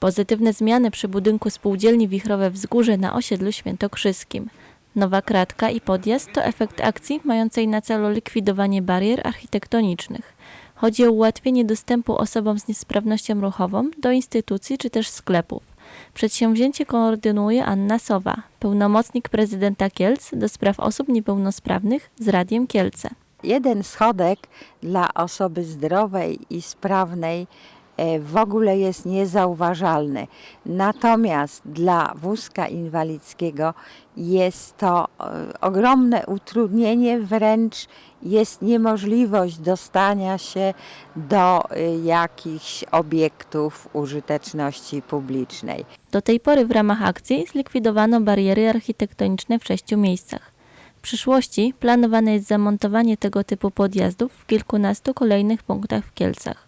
Pozytywne zmiany przy budynku spółdzielni Wichrowe Wzgórze na osiedlu świętokrzyskim. Nowa kratka i podjazd to efekt akcji mającej na celu likwidowanie barier architektonicznych. Chodzi o ułatwienie dostępu osobom z niesprawnością ruchową do instytucji czy też sklepów. Przedsięwzięcie koordynuje Anna Sowa, pełnomocnik prezydenta Kielc do spraw osób niepełnosprawnych z Radiem Kielce. Jeden schodek dla osoby zdrowej i sprawnej w ogóle jest niezauważalny. Natomiast dla wózka inwalidzkiego jest to e, ogromne utrudnienie, wręcz jest niemożliwość dostania się do e, jakichś obiektów użyteczności publicznej. Do tej pory w ramach akcji zlikwidowano bariery architektoniczne w sześciu miejscach. W przyszłości planowane jest zamontowanie tego typu podjazdów w kilkunastu kolejnych punktach w Kielcach.